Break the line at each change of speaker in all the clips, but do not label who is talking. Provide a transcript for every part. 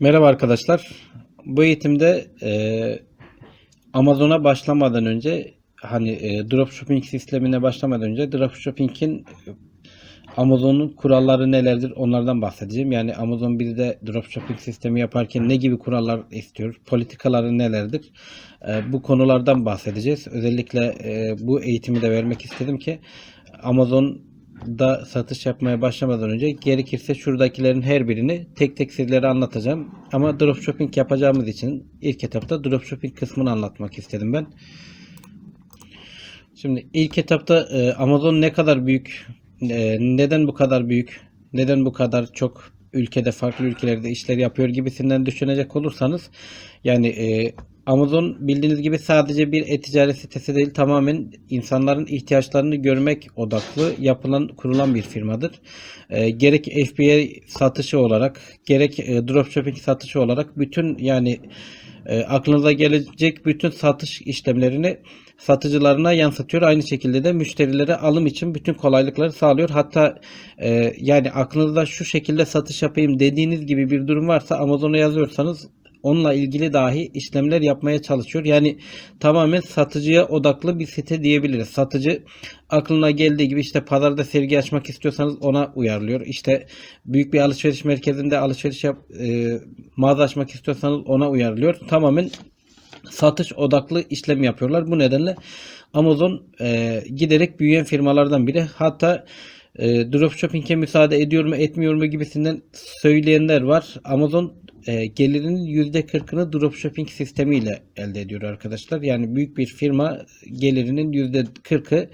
Merhaba arkadaşlar. Bu eğitimde e, Amazon'a başlamadan önce hani e, dropshipping sistemine başlamadan önce dropshipping'in Amazon'un kuralları nelerdir onlardan bahsedeceğim. Yani Amazon bizde dropshipping sistemi yaparken ne gibi kurallar istiyor, politikaları nelerdir? E, bu konulardan bahsedeceğiz. Özellikle e, bu eğitimi de vermek istedim ki Amazon'da satış yapmaya başlamadan önce gerekirse şuradakilerin her birini tek tek sizlere anlatacağım. Ama dropshipping yapacağımız için ilk etapta dropshipping kısmını anlatmak istedim ben. Şimdi ilk etapta e, Amazon ne kadar büyük, e, neden bu kadar büyük, neden bu kadar çok ülkede farklı ülkelerde işler yapıyor gibisinden düşünecek olursanız yani e, Amazon bildiğiniz gibi sadece bir e-ticaret sitesi değil tamamen insanların ihtiyaçlarını görmek odaklı yapılan kurulan bir firmadır. E, gerek FBA satışı olarak gerek e, dropshipping satışı olarak bütün yani e, aklınıza gelecek bütün satış işlemlerini satıcılarına yansıtıyor. Aynı şekilde de müşterilere alım için bütün kolaylıkları sağlıyor. Hatta e, yani aklınızda şu şekilde satış yapayım dediğiniz gibi bir durum varsa Amazon'a yazıyorsanız onunla ilgili dahi işlemler yapmaya çalışıyor. Yani tamamen satıcıya odaklı bir site diyebiliriz. Satıcı aklına geldiği gibi işte pazarda sergi açmak istiyorsanız ona uyarlıyor. İşte büyük bir alışveriş merkezinde alışveriş yap, e, mağaza açmak istiyorsanız ona uyarlıyor. Tamamen satış odaklı işlem yapıyorlar. Bu nedenle Amazon e, giderek büyüyen firmalardan biri. Hatta e, dropshipping'e müsaade ediyor mu etmiyor mu gibisinden söyleyenler var. Amazon e, gelirinin %40'ını dropshipping sistemiyle elde ediyor arkadaşlar. Yani büyük bir firma gelirinin %40'ı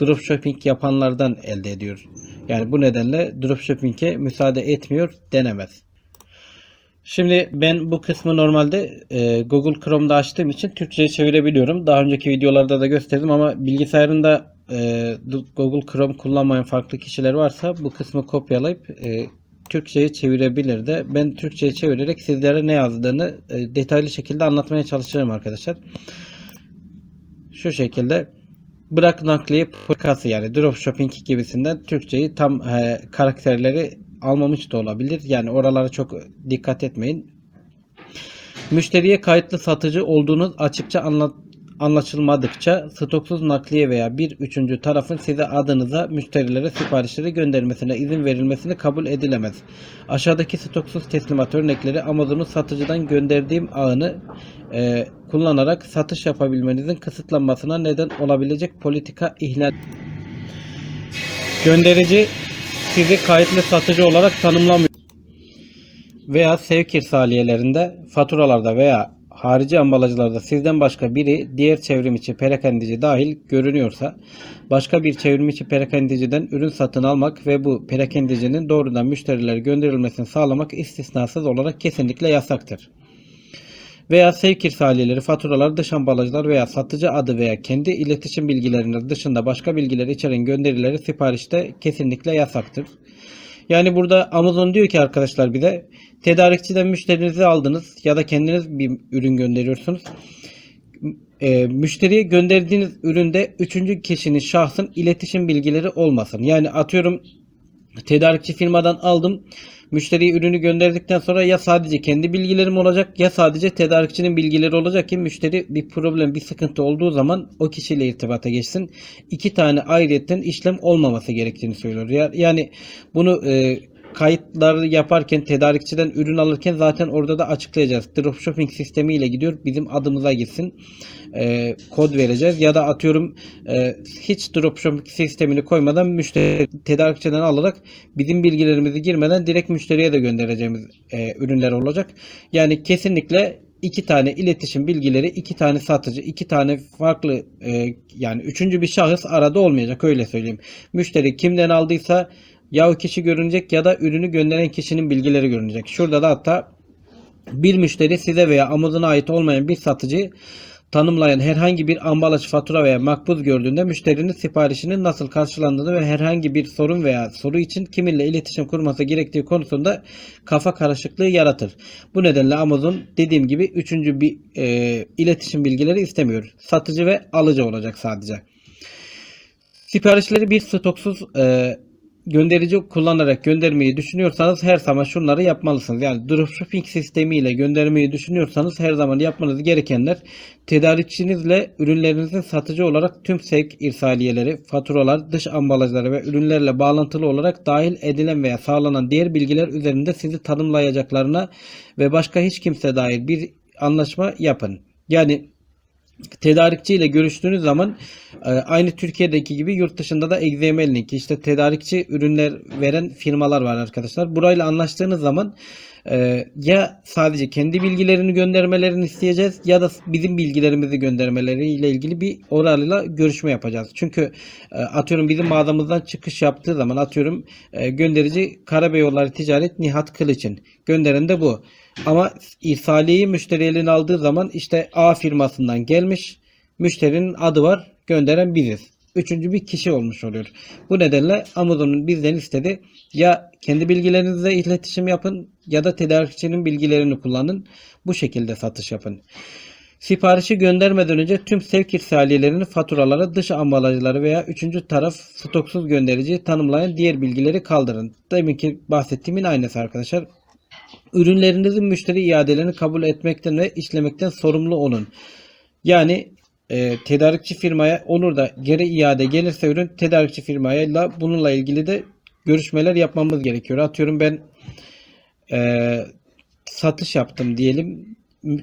dropshipping yapanlardan elde ediyor. Yani bu nedenle dropshipping'e müsaade etmiyor denemez. Şimdi ben bu kısmı normalde e, Google Chrome'da açtığım için Türkçe'ye çevirebiliyorum. Daha önceki videolarda da gösterdim ama bilgisayarında e, Google Chrome kullanmayan farklı kişiler varsa bu kısmı kopyalayıp e, Türkçe'ye çevirebilir de. Ben Türkçe'ye çevirerek sizlere ne yazdığını e, detaylı şekilde anlatmaya çalışacağım arkadaşlar. Şu şekilde bırak nakliye politikası yani dropshipping gibisinden Türkçeyi tam e, karakterleri almamış da olabilir. Yani oralara çok dikkat etmeyin. Müşteriye kayıtlı satıcı olduğunuz açıkça anlat anlaşılmadıkça stoksuz nakliye veya bir üçüncü tarafın size adınıza müşterilere siparişleri göndermesine izin verilmesini kabul edilemez. Aşağıdaki stoksuz teslimat örnekleri Amazon'un satıcıdan gönderdiğim ağını e, kullanarak satış yapabilmenizin kısıtlanmasına neden olabilecek politika ihlal. Gönderici sizi kayıtlı satıcı olarak tanımlamıyor veya sevk irsaliyelerinde, faturalarda veya harici ambalajlarda sizden başka biri diğer çevrimiçi perakendeci dahil görünüyorsa başka bir çevrimiçi perakendeciden ürün satın almak ve bu perakendecinin doğrudan müşterilere gönderilmesini sağlamak istisnasız olarak kesinlikle yasaktır. Veya sevk irsaliyeleri, faturalar, dış ambalajlar veya satıcı adı veya kendi iletişim bilgilerinin dışında başka bilgiler içeren gönderileri siparişte kesinlikle yasaktır. Yani burada Amazon diyor ki arkadaşlar bir de tedarikçiden müşterinizi aldınız ya da kendiniz bir ürün gönderiyorsunuz. E, müşteriye gönderdiğiniz üründe üçüncü kişinin şahsın iletişim bilgileri olmasın. Yani atıyorum tedarikçi firmadan aldım. Müşteriye ürünü gönderdikten sonra ya sadece kendi bilgilerim olacak ya sadece tedarikçinin bilgileri olacak ki müşteri bir problem, bir sıkıntı olduğu zaman o kişiyle irtibata geçsin. İki tane ayrıyetten işlem olmaması gerektiğini söylüyor. Yani bunu e, kayıtları yaparken tedarikçiden ürün alırken zaten orada da açıklayacağız. Dropshipping sistemiyle gidiyor. Bizim adımıza gitsin. E, kod vereceğiz. Ya da atıyorum e, hiç dropshipping sistemini koymadan müşteri tedarikçiden alarak bizim bilgilerimizi girmeden direkt müşteriye de göndereceğimiz e, ürünler olacak. Yani kesinlikle iki tane iletişim bilgileri, iki tane satıcı, iki tane farklı e, yani üçüncü bir şahıs arada olmayacak öyle söyleyeyim. Müşteri kimden aldıysa ya o kişi görünecek ya da ürünü gönderen kişinin bilgileri görünecek. Şurada da hatta bir müşteri size veya Amazon'a ait olmayan bir satıcı tanımlayan herhangi bir ambalaj, fatura veya makbuz gördüğünde müşterinin siparişinin nasıl karşılandığını ve herhangi bir sorun veya soru için kiminle iletişim kurması gerektiği konusunda kafa karışıklığı yaratır. Bu nedenle Amazon dediğim gibi üçüncü bir e, iletişim bilgileri istemiyor. Satıcı ve alıcı olacak sadece. Siparişleri bir stoksuz e, gönderici kullanarak göndermeyi düşünüyorsanız her zaman şunları yapmalısınız. Yani dropshipping sistemiyle göndermeyi düşünüyorsanız her zaman yapmanız gerekenler tedarikçinizle ürünlerinizin satıcı olarak tüm sevk irsaliyeleri, faturalar, dış ambalajları ve ürünlerle bağlantılı olarak dahil edilen veya sağlanan diğer bilgiler üzerinde sizi tanımlayacaklarına ve başka hiç kimse dair bir anlaşma yapın. Yani tedarikçi ile görüştüğünüz zaman e, aynı Türkiye'deki gibi yurt dışında da XML linki işte tedarikçi ürünler veren firmalar var arkadaşlar. Burayla anlaştığınız zaman e, ya sadece kendi bilgilerini göndermelerini isteyeceğiz ya da bizim bilgilerimizi göndermeleriyle ilgili bir orayla görüşme yapacağız. Çünkü e, atıyorum bizim mağazamızdan çıkış yaptığı zaman atıyorum gönderici Karabeyoğulları Ticaret Nihat Kılıç'ın gönderen de bu. Ama irsaliyeyi müşteri eline aldığı zaman işte A firmasından gelmiş. Müşterinin adı var. Gönderen biziz. Üçüncü bir kişi olmuş oluyor. Bu nedenle Amazon'un bizden istedi. Ya kendi bilgilerinizle iletişim yapın ya da tedarikçinin bilgilerini kullanın. Bu şekilde satış yapın. Siparişi göndermeden önce tüm sevk irsaliyelerini, faturaları, dış ambalajları veya üçüncü taraf stoksuz göndericiyi tanımlayan diğer bilgileri kaldırın. Deminki bahsettiğimin aynısı arkadaşlar. Ürünlerinizin müşteri iadelerini kabul etmekten ve işlemekten sorumlu olun. Yani e, tedarikçi firmaya olur da geri iade gelirse ürün tedarikçi firmayla bununla ilgili de görüşmeler yapmamız gerekiyor. Atıyorum ben e, satış yaptım diyelim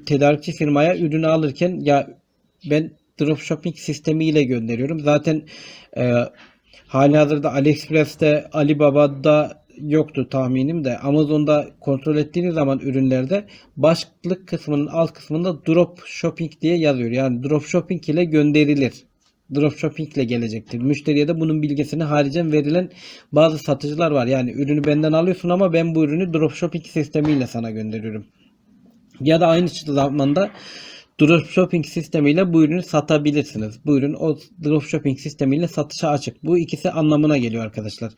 tedarikçi firmaya ürünü alırken ya ben dropshipping sistemiyle gönderiyorum. Zaten e, hali hazırda AliExpress'te, Alibaba'da yoktu tahminim de Amazon'da kontrol ettiğiniz zaman ürünlerde başlık kısmının alt kısmında drop shopping diye yazıyor. Yani drop shopping ile gönderilir. Drop shopping ile gelecektir. Müşteriye de bunun bilgisini haricen verilen bazı satıcılar var. Yani ürünü benden alıyorsun ama ben bu ürünü drop shopping sistemiyle sana gönderiyorum. Ya da aynı zamanda dropshipping sistemiyle bu ürünü satabilirsiniz. Bu ürün o dropshipping sistemiyle satışa açık. Bu ikisi anlamına geliyor arkadaşlar.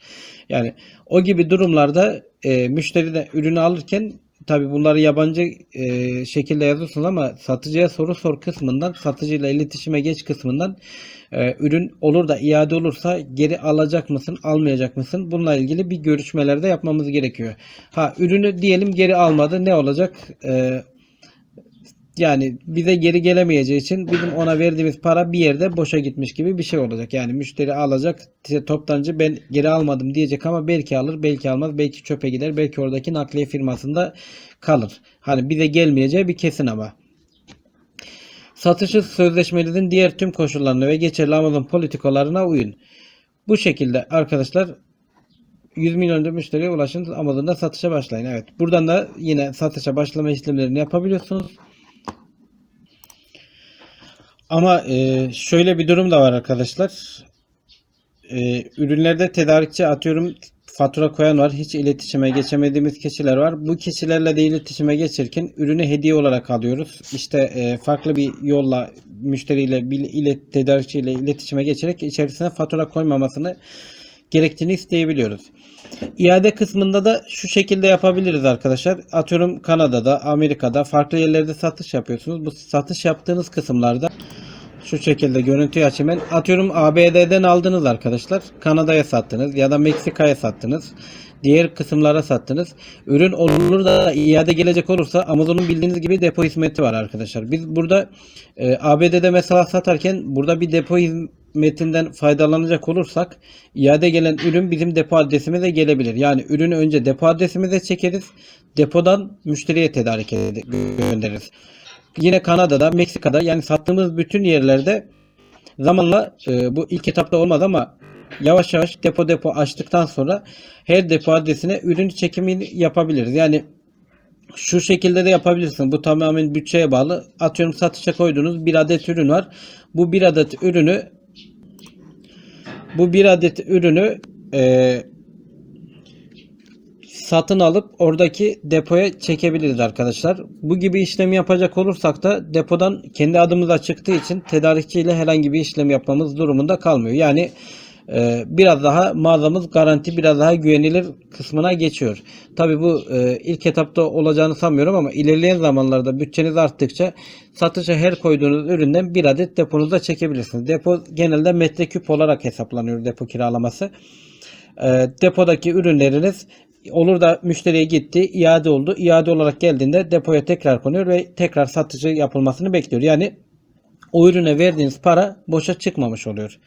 Yani o gibi durumlarda e, müşteri de ürünü alırken tabi bunları yabancı e, şekilde yazıyorsunuz ama satıcıya soru sor kısmından satıcıyla iletişime geç kısmından e, ürün olur da iade olursa geri alacak mısın almayacak mısın bununla ilgili bir görüşmelerde yapmamız gerekiyor. Ha ürünü diyelim geri almadı ne olacak? E, yani bize geri gelemeyeceği için bizim ona verdiğimiz para bir yerde boşa gitmiş gibi bir şey olacak. Yani müşteri alacak toptancı ben geri almadım diyecek ama belki alır belki almaz belki çöpe gider belki oradaki nakliye firmasında kalır. Hani bize gelmeyeceği bir kesin ama. Satışı sözleşmenizin diğer tüm koşullarına ve geçerli Amazon politikalarına uyun. Bu şekilde arkadaşlar 100 milyonca müşteriye ulaşın Amazon'da satışa başlayın. Evet. Buradan da yine satışa başlama işlemlerini yapabiliyorsunuz. Ama e, şöyle bir durum da var arkadaşlar. E, ürünlerde tedarikçi atıyorum fatura koyan var. Hiç iletişime geçemediğimiz kişiler var. Bu kişilerle de iletişime geçirken ürünü hediye olarak alıyoruz. İşte e, farklı bir yolla müşteriyle bir ilet, tedarikçiyle iletişime geçerek içerisine fatura koymamasını gerektiğini isteyebiliyoruz. İade kısmında da şu şekilde yapabiliriz arkadaşlar. Atıyorum Kanada'da, Amerika'da farklı yerlerde satış yapıyorsunuz. Bu satış yaptığınız kısımlarda şu şekilde görüntüyü açayım ben. Atıyorum ABD'den aldınız arkadaşlar. Kanada'ya sattınız ya da Meksika'ya sattınız. Diğer kısımlara sattınız. Ürün olur da iade gelecek olursa Amazon'un bildiğiniz gibi depo hizmeti var arkadaşlar. Biz burada e, ABD'de mesela satarken burada bir depo hizmetinden faydalanacak olursak iade gelen ürün bizim depo adresimize gelebilir. Yani ürünü önce depo adresimize çekeriz. Depodan müşteriye tedarik göndeririz. Yine Kanada'da, Meksika'da yani sattığımız bütün yerlerde zamanla e, bu ilk etapta olmaz ama yavaş yavaş depo depo açtıktan sonra her depo adresine ürün çekimini yapabiliriz. Yani şu şekilde de yapabilirsin. Bu tamamen bütçeye bağlı. Atıyorum satışa koyduğunuz bir adet ürün var. Bu bir adet ürünü bu bir adet ürünü e, satın alıp oradaki depoya çekebiliriz arkadaşlar. Bu gibi işlemi yapacak olursak da depodan kendi adımıza çıktığı için tedarikçi ile herhangi bir işlem yapmamız durumunda kalmıyor. Yani e, biraz daha mağazamız garanti biraz daha güvenilir kısmına geçiyor. Tabi bu e, ilk etapta olacağını sanmıyorum ama ilerleyen zamanlarda bütçeniz arttıkça satışa her koyduğunuz üründen bir adet deponuza çekebilirsiniz. Depo genelde metreküp olarak hesaplanıyor depo kiralaması. e, depodaki ürünleriniz olur da müşteriye gitti, iade oldu. İade olarak geldiğinde depoya tekrar konuyor ve tekrar satıcı yapılmasını bekliyor. Yani o ürüne verdiğiniz para boşa çıkmamış oluyor.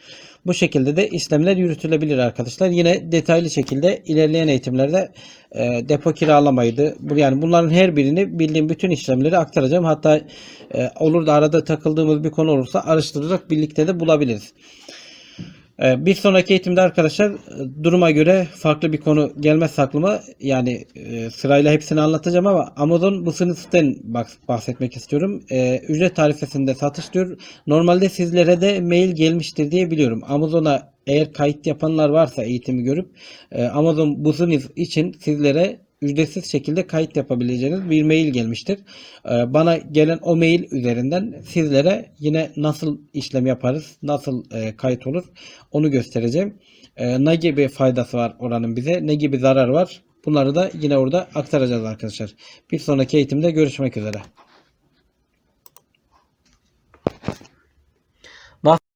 Bu şekilde de işlemler yürütülebilir arkadaşlar. Yine detaylı şekilde ilerleyen eğitimlerde e, depo kiralamaydı. Yani bunların her birini bildiğim bütün işlemleri aktaracağım. Hatta e, olur da arada takıldığımız bir konu olursa araştırarak birlikte de bulabiliriz. Ee, Bir sonraki eğitimde arkadaşlar e, duruma göre farklı bir konu gelmez aklıma. Yani e, sırayla hepsini anlatacağım ama Amazon Business'ten bak- bahsetmek istiyorum. Ee, ücret tarifesinde satış diyor. Normalde sizlere de mail gelmiştir diye biliyorum. Amazon'a eğer kayıt yapanlar varsa eğitimi görüp e, Amazon Business için sizlere ücretsiz şekilde kayıt yapabileceğiniz bir mail gelmiştir. Ee, Bana gelen o mail üzerinden sizlere yine nasıl işlem yaparız, nasıl e, kayıt olur onu göstereceğim. Ee, Ne gibi faydası var oranın bize, ne gibi zarar var bunları da yine orada aktaracağız arkadaşlar. Bir sonraki eğitimde görüşmek üzere.